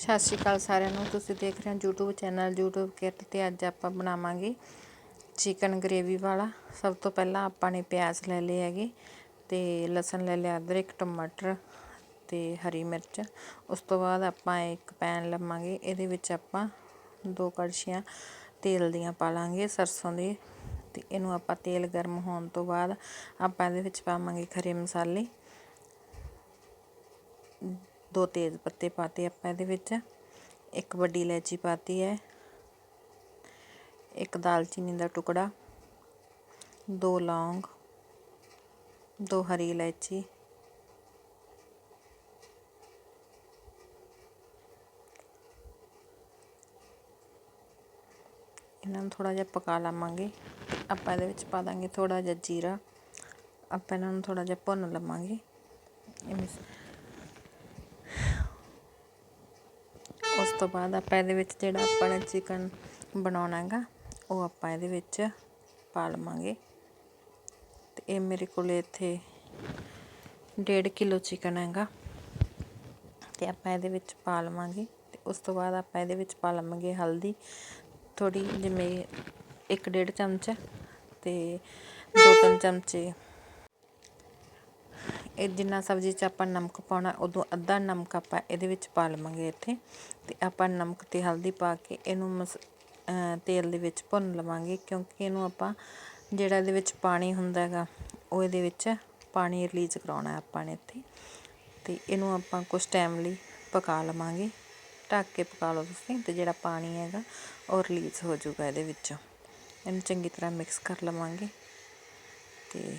ਸਤਿ ਸ਼੍ਰੀ ਅਕਾਲ ਸਾਰਿਆਂ ਨੂੰ। ਤੁਸੀਂ ਦੇਖ ਰਹੇ ਹੋ YouTube ਚੈਨਲ। YouTube ਕਿਰਤ ਤੇ ਅੱਜ ਆਪਾਂ ਬਣਾਵਾਂਗੇ ਚਿਕਨ ਗ੍ਰੇਵੀ ਵਾਲਾ। ਸਭ ਤੋਂ ਪਹਿਲਾਂ ਆਪਾਂ ਨੇ ਪਿਆਜ਼ ਲੈ ਲਏ ਹੈਗੇ ਤੇ ਲਸਣ ਲੈ ਲਿਆ ਅਦਰਕ, ਟਮਾਟਰ ਤੇ ਹਰੀ ਮਿਰਚ। ਉਸ ਤੋਂ ਬਾਅਦ ਆਪਾਂ ਇੱਕ ਪੈਨ ਲਵਾਂਗੇ। ਇਹਦੇ ਵਿੱਚ ਆਪਾਂ ਦੋ ਕੜਛੀਆਂ ਤੇਲ ਦੀਆਂ ਪਾ ਲਾਂਗੇ ਸਰਸੋਂ ਦੇ ਤੇ ਇਹਨੂੰ ਆਪਾਂ ਤੇਲ ਗਰਮ ਹੋਣ ਤੋਂ ਬਾਅਦ ਆਪਾਂ ਇਹਦੇ ਵਿੱਚ ਪਾਵਾਂਗੇ ਖਰੇ ਮਸਾਲੇ। ਦੋ ਤੇਜ਼ ਪੱਤੇ ਪਾਤੇ ਆਪਾਂ ਇਹਦੇ ਵਿੱਚ। ਇੱਕ ਵੱਡੀ ਇਲਾਇਚੀ ਪਾਤੀ ਹੈ। ਇੱਕ ਦਾਲਚੀਨੀ ਦਾ ਟੁਕੜਾ। ਦੋ ਲੌਂਗ। ਦੋ ਹਰੀ ਇਲਾਇਚੀ। ਇਹਨਾਂ ਨੂੰ ਥੋੜਾ ਜਿਹਾ ਪਕਾ ਲਵਾਂਗੇ। ਆਪਾਂ ਇਹਦੇ ਵਿੱਚ ਪਾ ਦਾਂਗੇ ਥੋੜਾ ਜਿਹਾ ਜੀਰਾ। ਆਪਾਂ ਇਹਨਾਂ ਨੂੰ ਥੋੜਾ ਜਿਹਾ ਭੁੰਨ ਲਵਾਂਗੇ। ਤੋਂ ਬਾਅਦ ਆਪਾਂ ਇਹਦੇ ਵਿੱਚ ਜਿਹੜਾ ਆਪਾਂ ਨੇ ਚਿਕਨ ਬਣਾਉਣਾ ਹੈਗਾ, ਉਹ ਆਪਾਂ ਇਹਦੇ ਵਿੱਚ ਪਾ ਲਵਾਂਗੇ। ਤੇ ਇਹ ਮੇਰੇ ਕੋਲ ਇੱਥੇ 1.5 ਕਿਲੋ ਚਿਕਨ ਹੈਗਾ। ਤੇ ਆਪਾਂ ਇਹਦੇ ਵਿੱਚ ਪਾ ਲਵਾਂਗੇ ਤੇ ਉਸ ਤੋਂ ਬਾਅਦ ਆਪਾਂ ਇਹਦੇ ਵਿੱਚ ਪਾ ਲਵਾਂਗੇ ਹਲਦੀ। ਥੋੜੀ ਜਿਵੇਂ 1.5 ਚਮਚ ਤੇ 2-3 ਚਮਚੇ ਇਹ ਜਿੰਨਾ ਸਬਜ਼ੀ 'ਚ ਆਪਾਂ ਨਮਕ ਪਾਉਣਾ, ਉਦੋਂ ਅੱਧਾ ਨਮਕ ਆਪਾਂ ਇਹਦੇ ਵਿੱਚ ਪਾ ਲਵਾਂਗੇ ਇੱਥੇ ਤੇ ਆਪਾਂ ਨਮਕ ਤੇ ਹਲਦੀ ਪਾ ਕੇ ਇਹਨੂੰ ਮਸ ਤੇਲ ਦੇ ਵਿੱਚ ਭੁੰਨ ਲਵਾਂਗੇ ਕਿਉਂਕਿ ਇਹਨੂੰ ਆਪਾਂ ਜਿਹੜਾ ਇਹਦੇ ਵਿੱਚ ਪਾਣੀ ਹੁੰਦਾ ਹੈਗਾ, ਉਹ ਇਹਦੇ ਵਿੱਚ ਪਾਣੀ ਰਿਲੀਜ਼ ਕਰਾਉਣਾ ਆਪਾਂ ਨੇ ਇੱਥੇ ਤੇ ਇਹਨੂੰ ਆਪਾਂ ਕੁਝ ਟਾਈਮ ਲਈ ਪਕਾ ਲਵਾਂਗੇ। ਢੱਕ ਕੇ ਪਕਾ ਲਓ ਤੁਸੀਂ ਤੇ ਜਿਹੜਾ ਪਾਣੀ ਹੈਗਾ, ਉਹ ਰਿਲੀਜ਼ ਹੋ ਜਾਊਗਾ ਇਹਦੇ ਵਿੱਚੋਂ। ਇਹਨੂੰ ਚੰਗੀ ਤਰ੍ਹਾਂ ਮਿਕਸ ਕਰ ਲਵਾਂਗੇ ਤੇ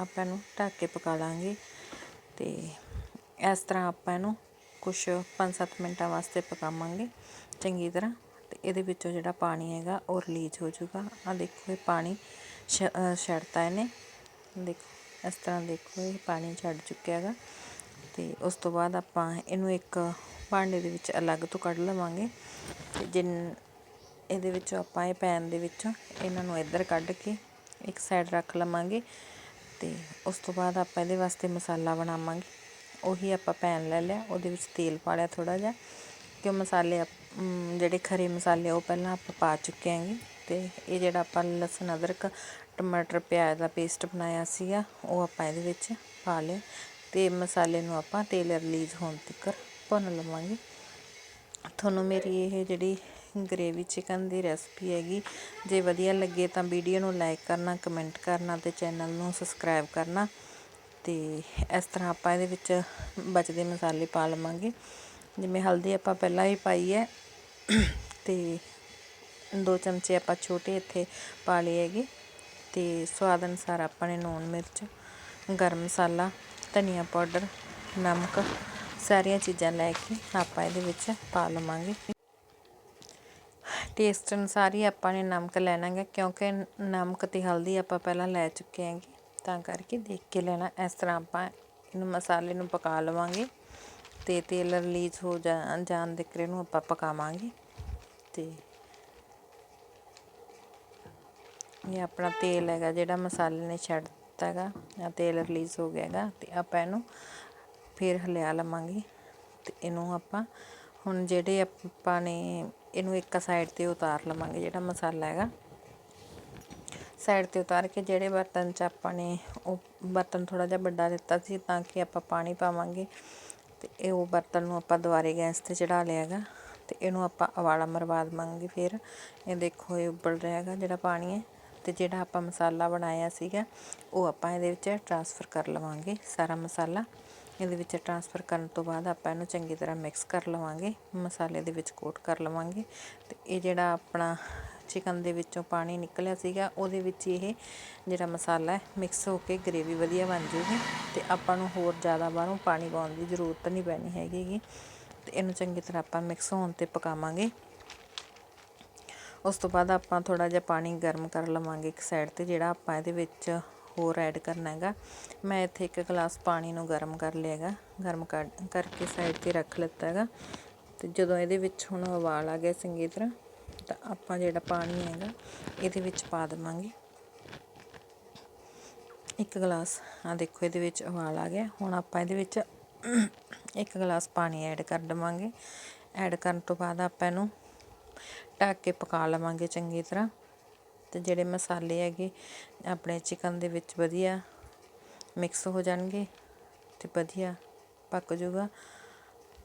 ਆਪਾਂ ਇਹਨੂੰ ਢੱਕ ਕੇ ਪਕਾ ਲਾਂਗੇ ਤੇ ਇਸ ਤਰ੍ਹਾਂ ਆਪਾਂ ਇਹਨੂੰ ਕੁਝ 5-7 ਮਿੰਟਾਂ ਵਾਸਤੇ ਪਕਾਵਾਂਗੇ, ਚੰਗੀ ਤਰ੍ਹਾਂ। ਤੇ ਇਹਦੇ ਵਿੱਚੋਂ ਜਿਹੜਾ ਪਾਣੀ ਹੈਗਾ ਉਹ ਰਿਲੀਜ਼ ਹੋ ਜਾਊਗਾ। ਆ ਦੇਖੋ ਇਹ ਪਾਣੀ ਛੱਡਤਾ ਇਹਨੇ। ਦੇਖੋ, ਇਸ ਤਰ੍ਹਾਂ ਦੇਖੋ ਇਹ ਪਾਣੀ ਛੱਡ ਚੁੱਕਿਆ ਹੈਗਾ। ਤੇ ਉਸ ਤੋਂ ਬਾਅਦ ਆਪਾਂ ਇਹਨੂੰ ਇੱਕ ਭਾਂਡੇ ਦੇ ਵਿੱਚ ਅਲੱਗ ਤੋਂ ਕੱਢ ਲਵਾਂਗੇ। ਤੇ ਜਿੰਨ, ਇਹਦੇ ਵਿੱਚੋਂ ਆਪਾਂ ਇਹ ਪੈਨ ਦੇ ਵਿੱਚੋਂ ਇਹਨਾਂ ਨੂੰ ਇੱਧਰ ਕੱਢ ਕੇ ਇੱਕ ਸਾਈਡ ਰੱਖ ਲਵਾਂਗੇ। ਅਤੇ ਉਸ ਤੋਂ ਬਾਅਦ ਆਪਾਂ ਇਹਦੇ ਵਾਸਤੇ ਮਸਾਲਾ ਬਣਾਵਾਂਗੇ। ਉਹੀ ਆਪਾਂ ਪੈਨ ਲੈ ਲਿਆ, ਉਹਦੇ ਵਿੱਚ ਤੇਲ ਪਾ ਲਿਆ ਥੋੜ੍ਹਾ ਜਿਹਾ ਕਿ ਮਸਾਲੇ ਜਿਹੜੇ ਖਰੇ ਮਸਾਲੇ ਉਹ ਪਹਿਲਾਂ ਆਪਾਂ ਪਾ ਚੁੱਕੇ ਆਂਗੇ ਤੇ ਇਹ ਜਿਹੜਾ ਆਪਾਂ ਲਸਣ, ਅਦਰਕ, ਟਮਾਟਰ, ਪਿਆਜ਼ ਦਾ ਪੇਸਟ ਬਣਾਇਆ ਸੀਗਾ, ਉਹ ਆਪਾਂ ਇਹਦੇ ਵਿੱਚ ਪਾ ਲਿਆ। ਤੇ ਮਸਾਲੇ ਨੂੰ ਆਪਾਂ ਤੇਲ ਰਿਲੀਜ਼ ਹੋਣ ਤੱਕ ਭੁੰਨ ਲਵਾਂਗੇ। ਤੁਹਾਨੂੰ ਮੇਰੀ ਇਹ ਜਿਹੜੀ ਗ੍ਰੇਵੀ ਚਿਕਨ ਦੀ ਰੈਸਪੀ ਹੈਗੀ। ਜੇ ਵਧੀਆ ਲੱਗੇ ਤਾਂ ਵੀਡੀਓ ਨੂੰ ਲਾਈਕ ਕਰਨਾ ਕਮੈਂਟ ਕਰਨਾ ਤੇ ਚੈਨਲ ਨੂੰ ਸਬਸਕ੍ਰਾਈਬ ਕਰਨਾ। ਤੇ ਇਸ ਤਰ੍ਹਾਂ ਆਪਾਂ ਇਹਦੇ ਵਿੱਚ ਬਚਦੇ ਮਸਾਲੇ ਪਾ ਲਵਾਂਗੇ। ਜਿਵੇਂ ਹਲਦੀ ਆਪਾਂ ਪਹਿਲਾਂ ਹੀ ਪਾਈ ਹੈ। ਤੇ ਦੋ ਚਮਚੇ ਆਪਾਂ ਛੋਟੇ ਇੱਥੇ ਪਾ ਲਏ ਹੈਗੇ। ਤੇ ਸਵਾਦ ਅਨੁਸਾਰ ਆਪਾਂ ਨੇ ਨੂਣ ਮਿਰਚ, ਗਰਮ ਮਸਾਲਾ, ਧਨੀਆ ਪਾਊਡਰ, ਨਮਕ, ਸਾਰੀਆਂ ਚੀਜ਼ਾਂ ਲੈ ਕੇ ਆਪਾਂ ਇਹਦੇ ਵਿੱਚ ਪਾ ਲਵਾਂਗੇ। ਟੇਸਟ ਅਨੁਸਾਰ ਹੀ ਆਪਾਂ ਨੇ ਨਮਕ ਲੈਣਾ ਹੈ ਕਿਉਂਕਿ ਨਮਕ ਤੇ ਹਲਦੀ ਆਪਾਂ ਪਹਿਲਾਂ ਲੈ ਚੁੱਕੇ ਹੈਗੇ। ਤਾਂ ਕਰਕੇ ਦੇਖ ਕੇ ਲੈਣਾ। ਇਸ ਤਰ੍ਹਾਂ ਆਪਾਂ ਇਹਨੂੰ ਮਸਾਲੇ ਨੂੰ ਪਕਾ ਲਵਾਂਗੇ ਤੇ ਤੇਲ ਰਿਲੀਜ਼ ਹੋ ਜਾਣ ਦੇ ਕਰੇ ਨੂੰ ਆਪਾਂ ਪਕਾਵਾਂਗੇ। ਤੇ ਇਹ ਆਪਣਾ ਤੇਲ ਹੈਗਾ ਜਿਹੜਾ ਮਸਾਲੇ ਨੇ ਛੱਡ ਦਿੱਤਾ ਹੈਗਾ ਆ ਤੇਲ ਰਿਲੀਜ਼ ਹੋ ਗਿਆ ਹੈਗਾ, ਤੇ ਆਪਾਂ ਇਹਨੂੰ ਫਿਰ ਹਿਲਾ ਲਵਾਂਗੇ। ਤੇ ਇਹਨੂੰ ਆਪਾਂ ਹੁਣ ਜਿਹੜੇ ਆਪਾਂ ਨੇ ਇਹਨੂੰ ਇੱਕ ਸਾਈਡ ਤੇ ਉਤਾਰ ਲਵਾਂਗੇ ਜਿਹੜਾ ਮਸਾਲਾ ਹੈਗਾ। ਸਾਈਡ ਤੇ ਉਤਾਰ ਕੇ ਜਿਹੜੇ ਬਰਤਨ 'ਚ ਆਪਾਂ ਨੇ ਉਹ ਬਰਤਨ ਥੋੜਾ ਜਿਹਾ ਵੱਡਾ ਦਿੱਤਾ ਸੀ ਤਾਂ ਕਿ ਆਪਾਂ ਪਾਣੀ ਪਾਵਾਂਗੇ। ਤੇ ਇਹ ਉਹ ਬਰਤਨ ਨੂੰ ਆਪਾਂ ਦੁਬਾਰੇ ਗੈਸ ਤੇ ਚੜਾ ਲਿਆ ਹੈਗਾ। ਤੇ ਇਹਨੂੰ ਆਪਾਂ ਉਬਾਲਾ ਮਰਵਾ ਦਵਾਂਗੇ ਫਿਰ। ਇਹ ਦੇਖੋ ਇਹ ਉੱਬਲ ਰਿਹਾ ਹੈਗਾ ਜਿਹੜਾ ਪਾਣੀ ਹੈ। ਤੇ ਜਿਹੜਾ ਆਪਾਂ ਮਸਾਲਾ ਬਣਾਇਆ ਸੀਗਾ, ਉਹ ਆਪਾਂ ਇਹਦੇ ਵਿੱਚ ਟ੍ਰਾਂਸਫਰ ਕਰ ਲਵਾਂਗੇ ਸਾਰਾ ਮਸਾਲਾ। ਇਹਦੇ ਵਿੱਚ ਟ੍ਰਾਂਸਫਰ ਕਰਨ ਤੋਂ ਬਾਅਦ ਆਪਾਂ ਇਹਨੂੰ ਚੰਗੀ ਤਰ੍ਹਾਂ ਮਿਕਸ ਕਰ ਲਵਾਂਗੇ, ਮਸਾਲੇ ਦੇ ਵਿੱਚ ਕੋਟ ਕਰ ਲਵਾਂਗੇ ਤੇ ਇਹ ਜਿਹੜਾ ਆਪਣਾ ਚਿਕਨ ਦੇ ਵਿੱਚੋਂ ਪਾਣੀ ਨਿਕਲਿਆ ਸੀਗਾ, ਉਹਦੇ ਵਿੱਚ ਇਹ ਜਿਹੜਾ ਮਸਾਲਾ ਹੈ ਮਿਕਸ ਹੋ ਕੇ ਗ੍ਰੇਵੀ ਵਧੀਆ ਬਣ ਜੂਗੀ ਤੇ ਆਪਾਂ ਨੂੰ ਹੋਰ ਜ਼ਿਆਦਾ ਬਾਹਰੋਂ ਪਾਣੀ ਪਾਉਣ ਦੀ ਜ਼ਰੂਰਤ ਨਹੀਂ ਪੈਣੀ ਹੈਗੀ ਤੇ ਇਹਨੂੰ ਚੰਗੀ ਤਰ੍ਹਾਂ ਆਪਾਂ ਮਿਕਸ ਹੋਣ ਤੇ ਪਕਾਵਾਂਗੇ। ਉਸ ਤੋਂ ਬਾਅਦ ਆਪਾਂ ਥੋੜਾ ਜਿਹਾ ਪਾਣੀ ਗਰਮ ਕਰ ਲਵਾਂਗੇ ਇੱਕ ਸਾਈਡ ਤੇ ਜਿਹੜਾ ਆਪਾਂ ਇਹਦੇ ਵਿੱਚ ਹੋਰ ਐਡ ਕਰਨਾ ਹੈਗਾ। ਮੈਂ ਇੱਥੇ ਇੱਕ ਗਲਾਸ ਪਾਣੀ ਨੂੰ ਗਰਮ ਕਰ ਲਿਆ ਹੈਗਾ। ਗਰਮ ਕਰਕੇ ਸਾਈਡ ਤੇ ਰੱਖ ਲਿੱਤਾ ਹੈਗਾ। ਤੇ ਜਦੋਂ ਇਹਦੇ ਵਿੱਚ ਹੁਣ ਉਬਾਲ ਆ ਗਿਆ ਚੰਗੀ ਤਰ੍ਹਾਂ, ਤਾਂ ਆਪਾਂ ਜਿਹੜਾ ਪਾਣੀ ਹੈਗਾ, ਇਹਦੇ ਵਿੱਚ ਪਾ ਦੇਵਾਂਗੇ। ਇੱਕ ਗਲਾਸ ਆ ਦੇਖੋ ਇਹਦੇ ਵਿੱਚ ਉਬਾਲ ਆ ਗਿਆ। ਹੁਣ ਆਪਾਂ ਇਹਦੇ ਵਿੱਚ ਇੱਕ ਗਲਾਸ ਪਾਣੀ ਐਡ ਕਰ ਦੇਵਾਂਗੇ। ਐਡ ਕਰਨ ਤੋਂ ਬਾਅਦ ਆਪਾਂ ਇਹਨੂੰ ਢੱਕ ਕੇ ਪਕਾ ਲਵਾਂਗੇ ਚੰਗੀ ਤਰ੍ਹਾਂ। ਤੇ ਜਿਹੜੇ ਮਸਾਲੇ ਹੈਗੇ, ਆਪਣੇ ਚਿਕਨ ਦੇ ਵਿੱਚ ਵਧੀਆ ਮਿਕਸ ਹੋ ਜਾਣਗੇ ਤੇ ਵਧੀਆ ਪੱਕ ਜਾਊਗਾ।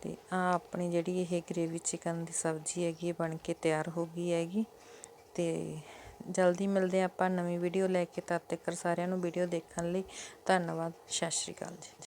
ਤੇ ਆ ਆਪਣੀ ਜਿਹੜੀ ਇਹ ਗ੍ਰੇਵੀ ਚਿਕਨ ਦੀ ਸਬਜ਼ੀ ਹੈਗੀ ਬਣ ਕੇ ਤਿਆਰ ਹੋ ਗਈ ਹੈਗੀ। ਤੇ ਜਲਦੀ ਮਿਲਦੇ ਆਪਾਂ ਨਵੀਂ ਵੀਡੀਓ ਲੈ ਕੇ। ਤਦ ਤੱਕ ਸਾਰਿਆਂ ਨੂੰ ਵੀਡੀਓ ਦੇਖਣ ਲਈ ਧੰਨਵਾਦ। ਸਤਿ ਸ਼੍ਰੀ ਅਕਾਲ ਜੀ।